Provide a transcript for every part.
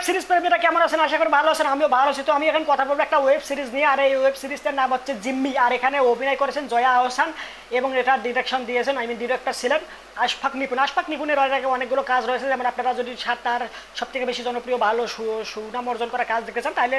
Web series প্রেমীরা কেমন আছেন? আশা করি ভালো আছেন, আমিও ভালো আছি। তো আমি এখন কথা বলব একটা ওয়েব সিরিজ নিয়ে, আর এই ওয়েব সিরিজটার নাম হচ্ছে জিম্মি। আর এখানে অভিনয় করেছেন জয়া আহসান এবং এটা ডিরেকশন দিয়েছেন আই মিন ডিরেক্টর ছিলেন আশফাক নিপুণ আশফাক নিপুণের আগে অনেকগুলো কাজ রয়েছে, যেমন আপনারা যদি তার সব থেকে বেশি জনপ্রিয় ভালো সুনাম অর্জন করা কাজ দেখেছেন, তাহলে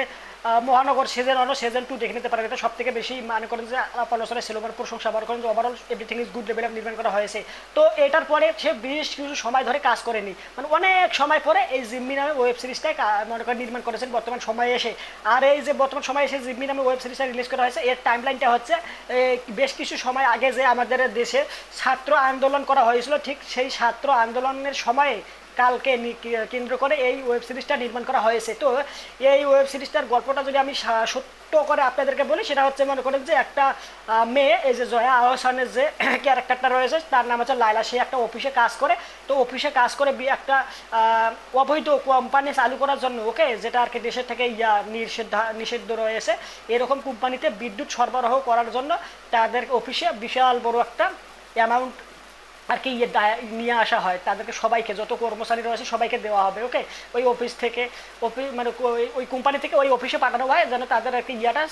মহানগর সিজন ওয়ান সিজন টু দেখে নিতে পারেন। এটা সব থেকে বেশি মানে করেন যে আলাপ আলোচনা সিলোমার প্রশংসা বার করেন যে overall everything is good level নির্মাণ করা হয়েছে। তো এটার পরে সে বেশ কিছু সময় ধরে কাজ করেনি। মানে অনেক সময় পরে এই জিম্মি নামে ওয়েব সিরিজটাই মনে করেন, নির্মাণ করেছেন বর্তমান সময়ে এসে। আর এই যে বর্তমান সময়ে এসে জিম্মি নামে ওয়েব সিরিজটা রিলিজ করা হয়েছে, এর টাইম লাইনটা হচ্ছে বেশ কিছু সময় আগে যে আমাদের দেশে ছাত্র আন্দোলন করা হয়েছিল, ঠিক সেই ছাত্র আন্দোলনের সময়ে কালকে কেন্দ্র করে এই ওয়েব সিরিজটা নির্মাণ করা হয়েছে। তো এই ওয়েব সিরিজটার গল্পটা যদি আমি সত্য করে আপনাদেরকে বলি, সেটা হচ্ছে মনে করেন যে একটা মেয়ে, এই যে জয়া আহসানের যে ক্যারেক্টারটা রয়েছে, তার নাম হচ্ছে লাইলা সে একটা অফিসে কাজ করে। তো অফিসে কাজ করে একটা অবৈধ কোম্পানি চালু করার জন্য, ওকে, যেটা আর কি দেশের থেকে ইয়া, নিষেধ, নিষিদ্ধ রয়েছে, এরকম কোম্পানিতে বিদ্যুৎ সরবরাহ করার জন্য তাদের অফিসে বিশাল বড় একটা অ্যামাউন্ট আর কি ইয়ে নিয়ে আসা হয়। তাদেরকে সবাইকে, যত কর্মচারী রয়েছে সবাইকে দেওয়া হবে, ওকে? ওই অফিস থেকে অফিস মানে ওই- কোম্পানি থেকে ওই অফিসে পাঠানো হয়, যেন তাদের কি ইয়াটা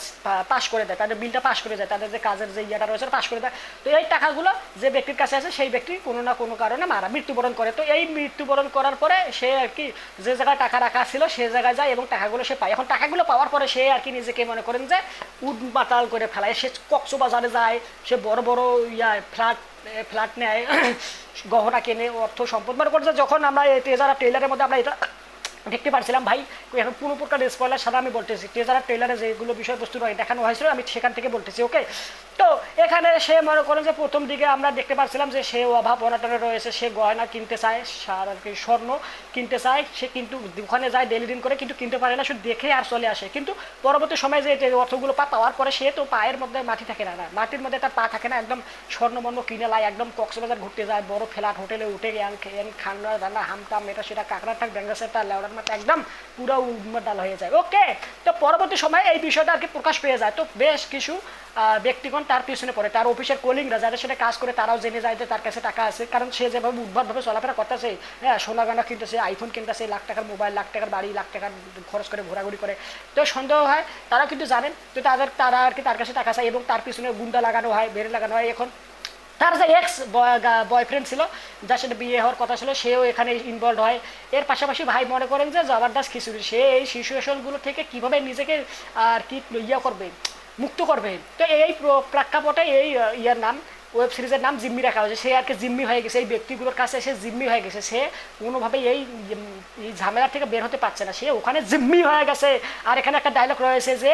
পাস করে দেয়, তাদের বিলটা পাস করে দেয়, তাদের যে কাজের যে ইয়াটা রয়েছে পাস করে দেয়। তো এই টাকাগুলো যে ব্যক্তির কাছে আছে, সেই ব্যক্তি কোনো না কোনো কারণে মারা, মৃত্যুবরণ করে। তো এই মৃত্যুবরণ করার পরে সে আর কি যে জায়গায় টাকা রাখা ছিল, সে জায়গায় যায় এবং টাকাগুলো সে পায়। এখন টাকাগুলো পাওয়ার পরে সে আর কি নিজেকে মনে করেন যে উড বাতাল করে ফেলায়। সে কক্সবাজারে যায়, সে বড় বড় ইয়া ফ্ল্যাট ফ্ল্যাট নেয়। গহনা কেনে অর্থ সম্পদ। মনে যখন আমরা যারা মধ্যে আমরা এটা দেখতে পারছিলাম, ভাই, এখন পুরো প্রকার স্পয়লার সাথে আমি বলতেছি। টেজারা ট্রেলারে যেগুলো বিষয়বস্তু রয়ে, দেখানো হয়েছিল, আমি সেখান থেকে বলতেছি ওকে তো এখানে সে মনে করেন যে প্রথম দিকে আমরা দেখতে পারছিলাম যে সে অভাব অনাটনে রয়েছে, সে গয়না কিনতে চায়, সার আর কি, স্বর্ণ কিনতে চায়, সে কিন্তু ওখানে যায় ডেলি দিন করে, কিন্তু কিনতে পারে না, শুধু দেখে আর চলে আসে। কিন্তু পরবর্তী সময়ে যে অর্থগুলো পা, পাওয়ার পরে সে তো পায়ের মধ্যে মাটি থাকে না না, মাটির মধ্যে তার পা থাকে না, একদম স্বর্ণবর্ণ কিনে লাই একদম কক্সবাজার ঘুরতে যায়, বড় ফ্ল্যাট, হোটেলে উঠে গেন খেয়েন খান্না রান্না হামটাম এটা সেটা কাঁকড়া টাক ব্যাঙ্গা সেটা লেওড়ার মাথা একদম পুরো উন্মাদ ডাল হয়ে যায়। ওকে তো পরবর্তী সময়ে এই বিষয়টা আর কি প্রকাশ পেয়ে যায়। তো বেশ কিছু ব্যক্তিগণ তার পিছনে পড়ে। তার অফিসের কলিংরা যাদের সাথে কাজ করে তারাও জেনে যায় যে তার কাছে টাকা আছে। কারণ সে যেভাবে উদ্ভাবভাবে চলাফেরা করতেছে হ্যাঁ সোনা গানা কিনতেছে আইফোন কিনতেছে, লাখ টাকার মোবাইল লাখ টাকার বাড়ি, লাখ টাকার খরচ করে ঘোরাঘুরি করে। তো সন্দেহ হয় তারা কিন্তু জানেন তো তাদের, তারা আর কি তার কাছে টাকা চায় এবং তার পিছনে গুন্ডা লাগানো হয়, বেড়ে লাগানো হয়। এখন তার যে এক্স বয়ফ্রেন্ড ছিল, যার সাথে বিয়ে হওয়ার কথা ছিল, সেও এখানে ইনভলভ হয়। এর পাশাপাশি ভাই মনে করেন যে জবরদাস খিচুড়ি, সে এই সিচুয়েশনগুলো থেকে কীভাবে নিজেকে, আর কি ইয়া করবে, মুক্ত করবে? তো এই প্র- প্রেক্ষাপটে এই ইয়ার নাম ওয়েব সিরিজের নাম জিম্মি রাখা হয়েছে। সে আর কি জিম্মি হয়ে গেছে, এই ব্যক্তিগুলোর কাছে সে জিম্মি হয়ে গেছে। সে কোনোভাবে এই এই ঝামেলা থেকে বের হতে পারছে না। সে ওখানে জিম্মি হয়ে গেছে। আর এখানে একটা ডায়লগ রয়েছে যে,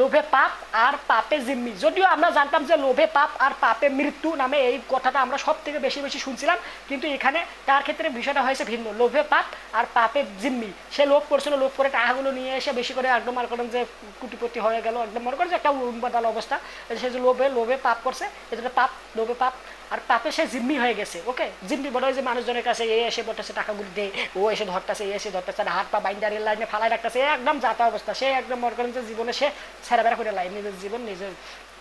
লোভে পাপ আর পাপে জিম্মি। যদিও আমরা জানতাম যে লোভে পাপ আর পাপে মৃত্যু নামে এই কথাটা আমরা সব থেকে বেশি বেশি শুনছিলাম, কিন্তু এখানে তার ক্ষেত্রে বিষয়টা হয়েছে ভিন্ন। লোভে পাপ আর পাপে জিম্মি। সে লোভ করছিল, লোভ করে টাকাগুলো নিয়ে এসে বেশি করে একদম মনে করেন যে কুটিপতি হয়ে গেল, একদম মনে করেন যে একটা উন্মাদাল অবস্থা। সে যে লোভে লোভে পাপ করছে, এটা পাপ লোভে পাপ, আর পাপে সে জিম্মি হয়ে গেছে, ওকে? জিম্মি বলে যে মানুষজনের কাছে এ এসে বলতেছে, টাকাগুলো দে। ও এসে ধরতেছে, এ এসে ধরতেছে হাত পা বাইন্ডার রেল লাইনে ফালাই রাখতেছে, একদম যাতা অবস্থা। সে একদম মনে করেন যে জীবনে সে ছেড়া বেড়া করে লাইন, নিজের জীবন, নিজের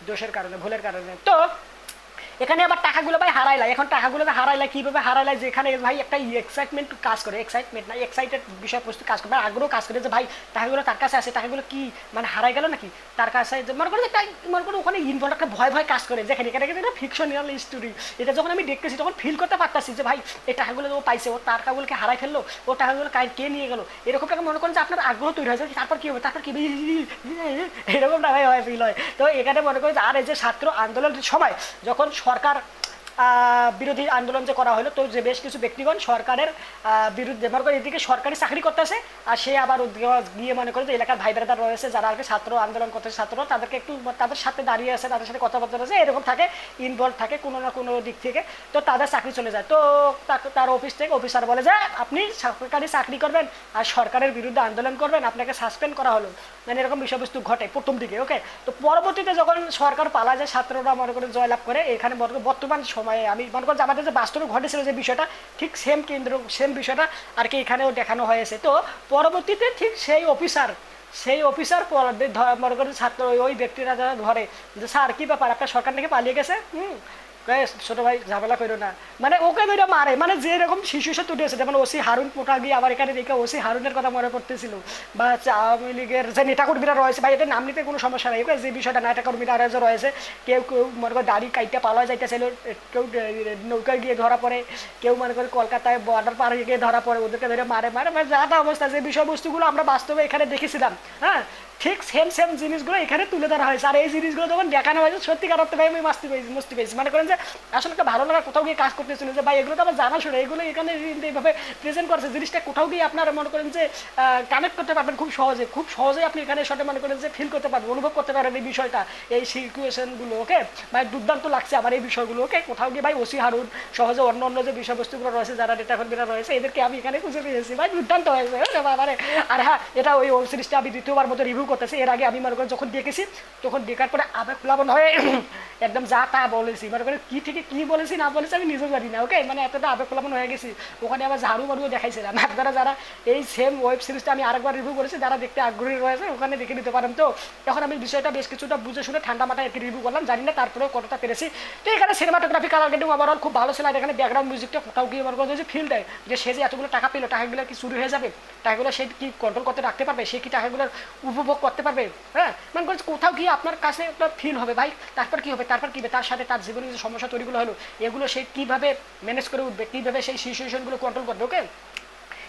দোষের কারণে, ভুলের কারণে। তো এখানে আবার টাকাগুলো ভাই হারাইলা এখন টাকাগুলো হারাইলা কীভাবে হারাইলা যেখানে ভাই একটা এক্সাইটমেন্ট কাজ করে এক্সাইটমেন্ট না এক্সাইটেড বিষয়বস্তু কাজ করে। মানে আগ্রহ কাজ করে যে ভাই টাকাগুলো তার কাছে আছে, টাকাগুলো কি মানে হারাই গেল নাকি? তার কাছে যে মনে করো একটা, মনে করো ওখানে ইনভলভ একটা ভয় ভয় কাজ করে, যেখানে এখানে একটা ফিকশনাল স্টোরি এটা যখন আমি দেখতেছি, তখন ফিল করতে পারতাছি যে ভাই এই টাকাগুলো ও পাইছে, ও টাকাগুলোকে হারাই ফেলল, ও টাকাগুলো কাই কে নিয়ে গেলো? এরকম টাকা মনে করেন যে আপনার আগ্রহ তৈরি হয়েছে তারপর কি হবে, তারপর কি এরকম টাকাই হয় ফিল হয়। তো এখানে মনে করেন যে আর এই যে ছাত্র আন্দোলনের সময়, যখন সরকার বিরোধী আন্দোলন যে করা হলো, তো যে বেশ কিছু ব্যক্তিগণ সরকারের বিরুদ্ধে মনে করেন এদিকে সরকারি চাকরি করতেছে, আর সে আবার গিয়ে মনে করে যে এলাকার ভাই বেড়াদার রয়েছে, যারা আর কি ছাত্র আন্দোলন করতেছে ছাত্র তাদেরকে একটু তাদের সাথে দাঁড়িয়ে আছে, তাদের সাথে কথাবার্তা রয়েছে এরকম থাকে ইনভলভ থাকে কোনো না কোনো দিক থেকে, তো তাদের চাকরি চলে যায়। তো তার অফিস থেকে অফিসার বলে যে, আপনি সরকারি চাকরি করবেন, আর সরকারের বিরুদ্ধে আন্দোলন করবেন, আপনাকে সাসপেন্ড করা হলো। মানে এরকম বিষয়বস্তু ঘটে প্রথম দিকে ওকে তো পরবর্তীতে যখন সরকার পালা যায় ছাত্ররা মনে করে জয়লাভ করে, এখানে বর্ত- বর্তমান সময়ে আমি মনে করি আমাদের যে বাস্তবে ঘটেছিল যে বিষয়টা, ঠিক সেম কেন্দ্র সেম বিষয়টা আর কি এখানেও দেখানো হয়েছে। তো পরবর্তীতে ঠিক সেই অফিসার সেই অফিসার মনে করছে ছাত্র ওই- ব্যক্তিরা যারা ধরে যে, স্যার, কী ব্যাপার? আপনার সরকার নাকি পালিয়ে গেছে? হুম। ছোট ভাই ঝামেলা করো না। মানে ওকে ধরে মারে। মানে যে এরকম শিশু সে তুলেছে, যেমন ওসি হারুন পোটা গিয়ে আবার এখানে দেখে ওসি হারুনের কথা মনে পড়তেছিল। বা আওয়ামী লীগের যে নেতা কর্মীরা রয়েছে, ভাই, এদের নাম নিতে কোনো সমস্যা নাই। যে বিষয়টা নেতা কর্মীরা আরও যে রয়েছে, কেউ কেউ মনে করে দাড়ি কাইটে পালা যাইতেছিল কেউ নৌকায় গিয়ে ধরা পড়ে, কেউ মনে করে কলকাতায় বর্ডার পার গিয়ে ধরা পড়ে, ওদেরকে ধরে মারে মারে মানে যা তা অবস্থা। যে বিষয়বস্তুগুলো আমরা বাস্তবে এখানে দেখেছিলাম হ্যাঁ ঠিক সেম সেম জিনিসগুলো এখানে তুলে ধরা হয়েছে। আর এই জিনিসগুলো যখন দেখানো হয়েছে, সত্যিকার অর্থে ভাই, আমি মাস্তি পেয়েছি, মস্তি পেয়েছি। মনে করেন যে আসলে একটা ভালো লাগা কোথাও গিয়ে কাজ করতেছিল যে, ভাই এগুলো তো আমার জানা শোনা এগুলো এখানে এইভাবে প্রেজেন্ট করছে। জিনিসটা কোথাও গিয়ে আপনারা মনে করেন যে কানেক্ট করতে পারবেন খুব সহজে। খুব সহজেই আপনি এখানে সাথে মনে করেন যে ফিল করতে পারবেন, অনুভব করতে পারবেন এই বিষয়টা। এই সিচুয়েশনগুলো ওকে ভাই, দুর্দান্ত লাগছে আমার এই বিষয়গুলো ওকে কোথাও গিয়ে, ভাই ওসি হারুন সহজে অন্য অন্য যে বিষয়বস্তুগুলো রয়েছে, যারা নেতা কর্মীরা রয়েছে, এদেরকে আমি এখানে খুঁজে পেয়েছি। ভাই, দুর্দান্ত হয়েছে বাবারে। আর হ্যাঁ এটা ওই ওয়েব সিরিজটা আমি দ্বিতীয়বার মতো রিভিউ করতেছি। এর আগে আমি মনে করেন যখন দেখেছি, তখন দেখার পরে আবেগ প্লাবন হয়ে একদম যা তা বলেছি। মনে করেন কি থেকে কি বলেছি, না বলেছি, আমি নিজেও জানি না ওকে মানে এতটা আবেগ প্লাবন হয়ে গেছি। ওখানে আবার ঝাড়ু মারুও দেখাইছিলাম আপনারা যারা এই সেম ওয়েব সিরিজটা আমি আরেকবার রিভিউ করেছি, যারা দেখতে আগ্রহী রয়েছে, ওখানে দেখে নিতে পারেন। তো এখন আমি বিষয়টা বেশ কিছুটা বুঝে শুনে ঠান্ডা মাথায় একটি রিভিউ করলাম। জানি না তারপরেও কতটা পেরেছি। তো এখানে সিনেমাটোগ্রাফি কালার গেটিং ওভারঅল খুব ভালো ছিল এখানে ব্যাকগ্রাউন্ড মিউজিকটা কোথাও গিয়ে মনে করেন যে ফিল দেয় যে সে যে এতগুলো টাকা পেল, টাকাগুলো কি চুরি হয়ে যাবে? টাকাগুলো সে কি কন্ট্রোল করতে রাখতে পারবে? সে কি টাকাগুলোর উপভোগ করতে পারবে? হ্যাঁ? মানে করছে কোথাও গিয়ে আপনার কাছে ফিল হবে, ভাই, তারপর কি হবে? তারপর কি হবে? তার সাথে তার জীবনে সমস্যা তৈরিগুলো হলো, এগুলো সে কীভাবে ম্যানেজ করে উঠবে, কীভাবে সেই সিচুয়েশনগুলো কন্ট্রোল করবে ওকে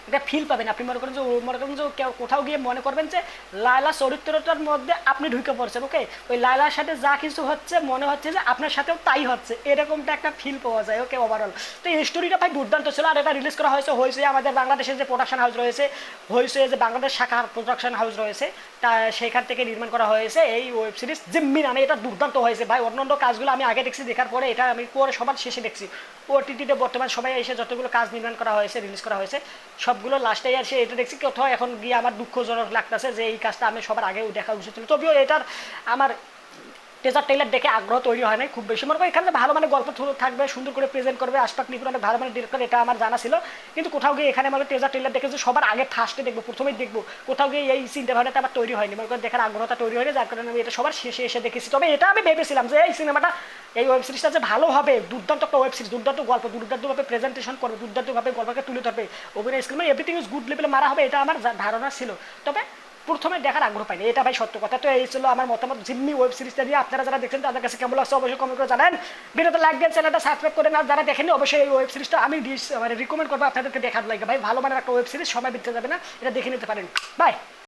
এটা ফিল পাবেন। আপনি মনে করেন যে মনে করেন যে কোথাও গিয়ে মনে করবেন যে লায়লা চরিত্রটার মধ্যে আপনি ঢুকে পড়ছেন ওকে ওই লায়লার সাথে যা কিছু হচ্ছে, মনে হচ্ছে যে আপনার সাথেও তাই হচ্ছে। এরকমটা একটা ফিল পাওয়া যায় ওকে ওভারঅল তো এই স্টোরিটা ভাই দুর্দান্ত ছিল, আর এটা রিলিজ করা হয়েছে হয়েছে আমাদের বাংলাদেশের যে প্রোডাকশন হাউস রয়েছে, হয়েছে যে বাংলাদেশ শাখা প্রোডাকশন হাউস রয়েছে। তা সেখান থেকে নির্মাণ করা হয়েছে এই ওয়েব সিরিজ জিম্মি নামে। এটা দুর্দান্ত হয়েছে ভাই। অন্যান্য কাজগুলো আমি আগে দেখছি, দেখার পরে এটা আমি পরে সবার শেষে দেখছি। ওটিটিতে বর্তমান সবাই এসে যতগুলো কাজ নির্মাণ করা হয়েছে রিলিজ করা হয়েছে, সবগুলো লাস্টে সে এটা দেখছি। কোথাও এখন গিয়ে আমার দুঃখজনক লাগতেছে যে এই কাজটা আমি সবার আগেও দেখা উচিত ছিল। তবুও এটার আমার টেজার টেইলার দেখে আগ্রহ তৈরি হয় নাই, খুব বেশি। মনে করি এখানে ভালো মানে গল্প থাকবে, সুন্দর করে প্রেজেন্ট করবে, আশপাক নিপুণ অনেক ভালো মানে ডিরেক্টর এটা আমার জানা ছিল। কিন্তু কোথাও গিয়ে এখানে মানে টেজার টেইলার দেখে যে সবার আগে ফার্স্টে দেখব, প্রথমেই দেখব, কোথাও গিয়ে এই চিন্তা ভাবনাটা আমার তৈরি হয়নি। মনে করি দেখার আগ্রহটা তৈরি হয়নি, যার কারণে আমি এটা সবার শেষে এসে দেখেছি। তবে এটা আমি ভেবেছিলাম যে এই সিনেমাটা, এই ওয়েব সিরিজটা যে ভালো হবে, দুর্দান্ত একটা ওয়েব সিরিজ দুর্দান্ত গল্প, দুর্দান্তভাবে প্রেজেন্টেশন করবে, দুর্দান্তভাবে গল্পকে তুলে ধরবে, অভিনয় স্কিল মানে এভরিথিং ইজ গুড লেভেলে মারা হবে, এটা আমার ধারণা ছিল। তবে প্রথমে দেখার আগ্রহ পাইনি। এটা ভাই সত্য কথা। তো এই ছিল আমার মতামত। জিম্মি ওয়েব সিরিজটা নিয়ে আপনারা যারা দেখছেন, তাদের কাছে কেমন লাগছে অবশ্যই কমেন্ট করে জানান। ভিডিওতে লাইক চ্যানেলটা সাবস্ক্রাইব করেন আর যারা দেখেনি অবশ্যই এই ওয়েব সিরিজটা আমি মানে রিকমেন্ড করব আপনাদেরকে দেখার লাগে। ভাই, ভালো মানের একটা ওয়েব সিরিজ সময় বিতে যাবে না। এটা দেখে নিতে পারেন। বাই